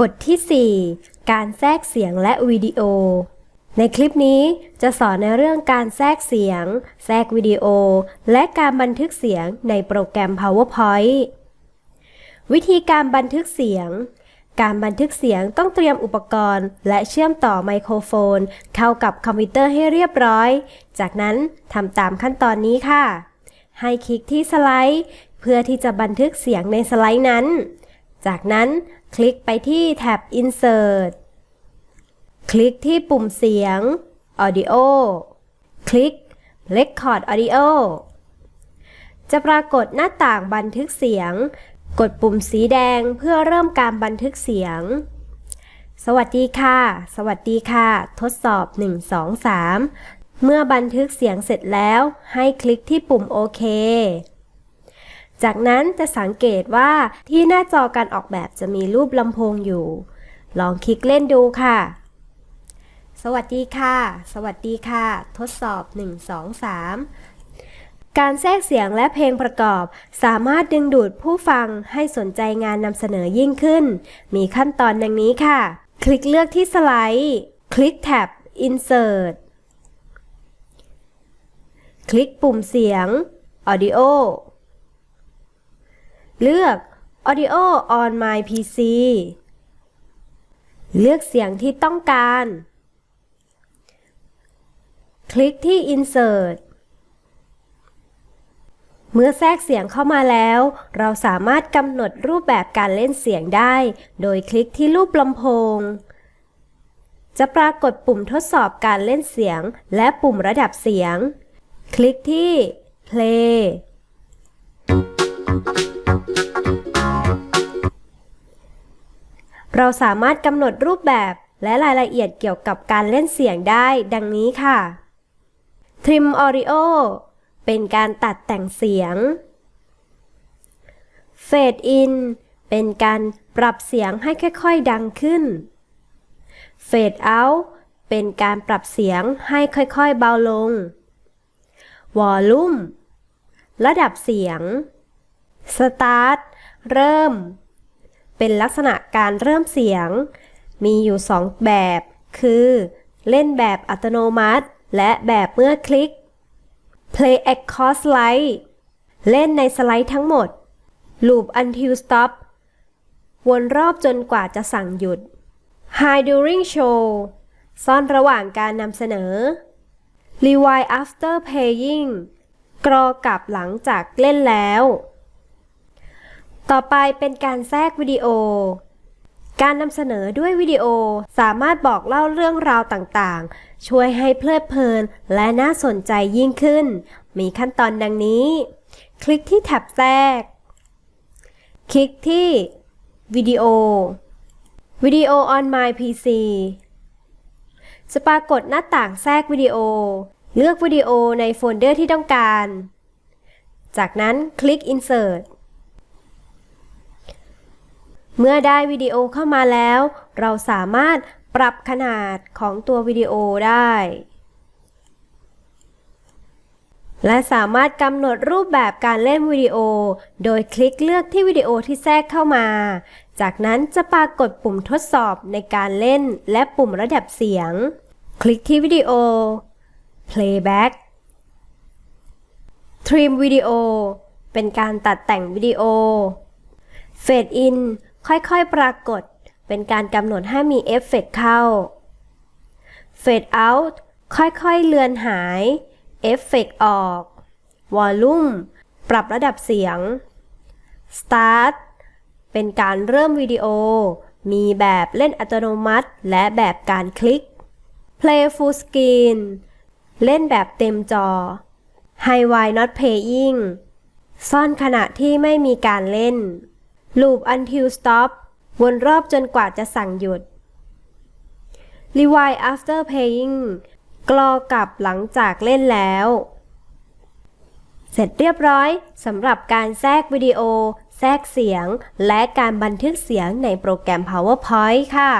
บทที่ 4 การแทรกเสียงและวิดีโอ ในคลิปนี้จะสอนในเรื่องการแทรกเสียง แทรกวิดีโอ และการบันทึกเสียงในโปรแกรม PowerPoint วิธีการบันทึกเสียง การบันทึกเสียงต้องเตรียมอุปกรณ์ และเชื่อมต่อไมโครโฟน เข้ากับคอมพิวเตอร์ให้เรียบร้อย จากนั้นทำตามขั้นตอนนี้ค่ะ ให้คลิกที่สไลด์ เพื่อที่จะบันทึกเสียงในสไลด์นั้น จากนั้นคลิกไปที่แท็บ Insert คลิกที่ปุ่มเสียง Audio คลิก Record Audio จะปรากฏหน้าต่างบันทึกเสียง กดปุ่มสีแดงเพื่อเริ่มการบันทึกเสียง สวัสดีค่ะ สวัสดีค่ะ ทดสอบ 1 2 3 เมื่อบันทึกเสียงเสร็จแล้ว ให้คลิกที่ปุ่มโอเค จากนั้นจะสังเกตว่าที่หน้าจอการออกแบบจะมีรูปลำโพงอยู่ ลองคลิกเล่นดูค่ะ สวัสดีค่ะ สวัสดีค่ะ ทดสอบ 1 2 3 การแทรกเสียงและเพลงประกอบ สามารถดึงดูดผู้ฟังให้สนใจงานนำเสนอยิ่งขึ้น มีขั้นตอนดังนี้ค่ะ คลิกเลือกที่สไลด์ คลิกแท็บ Insert คลิกปุ่มเสียง Audio เลือก Audio on my PC เลือกเสียงที่ต้องการ คลิกที่ Insert เมื่อแทรกเสียงเข้ามาแล้ว เราสามารถกำหนดรูปแบบการเล่นเสียงได้ โดยคลิกที่รูปลำโพง จะปรากฏปุ่มทดสอบการเล่นเสียง และปุ่มระดับเสียง คลิกที่ Play เราสามารถกำหนดรูปแบบและรายละเอียดเกี่ยวกับการเล่นเสียงได้ดังนี้ค่ะ Trim Audio เป็นการตัดแต่งเสียง Fade In เป็นการปรับเสียงให้ค่อยๆดังขึ้น Fade Out เป็นการปรับเสียงให้ค่อยๆเบาลง Volume ระดับเสียง Start เริ่ม เป็นลักษณะการเริ่มเสียง มีอยู่ 2 แบบ คือ เล่นแบบอัตโนมัติ และแบบเมื่อคลิก Play across slide เล่นในสไลด์ทั้งหมด Loop until stop วนรอบจนกว่าจะสั่งหยุด Hide during show ซ่อนระหว่างการนำเสนอ Rewind after playing กรอกลับหลังจากเล่นแล้ว ต่อไปเป็นการแทรกวิดีโอ การนำเสนอด้วยวิดีโอสามารถบอกเล่าเรื่องราวต่างๆ ช่วยให้เพลิดเพลินและน่าสนใจยิ่งขึ้น มีขั้นตอนดังนี้ คลิกที่แท็บแทรก คลิกที่วิดีโอ วิดีโอ on my PC จะปรากฏหน้าต่างแทรกวิดีโอ เลือกวิดีโอในโฟลเดอร์ที่ต้องการ จากนั้นคลิก Insert เมื่อได้วิดีโอเข้ามาแล้ว เราสามารถปรับขนาดของตัววิดีโอได้ และสามารถกำหนดรูปแบบการเล่นวิดีโอ โดยคลิกเลือกที่วิดีโอที่แทรกเข้ามา จากนั้นจะปรากฏปุ่มทดสอบในการเล่นและปุ่มระดับเสียง คลิกที่วิดีโอ Playback Trim วิดีโอเป็นการตัดแต่งวิดีโอ Fade in ค่อยๆปรากฏ เป็นการกำหนดให้มีเอฟเฟกต์เข้า Fade out ค่อยๆเลือนหาย เอฟเฟกต์ออก Volume ปรับระดับเสียง Start เป็นการเริ่มวิดีโอ มีแบบเล่นอัตโนมัติ และแบบการคลิก Play Full Screen เล่นแบบเต็มจอ High While Not Playing ซ่อนขณะที่ไม่มีการเล่น Loop until stop วนรอบจนกว่าจะสั่งหยุด Rewind after playing กรอกลับหลังจากเล่นแล้ว เสร็จเรียบร้อยสำหรับการแทรกวิดีโอ แทรกเสียง และการบันทึกเสียงในโปรแกรม PowerPoint ค่ะ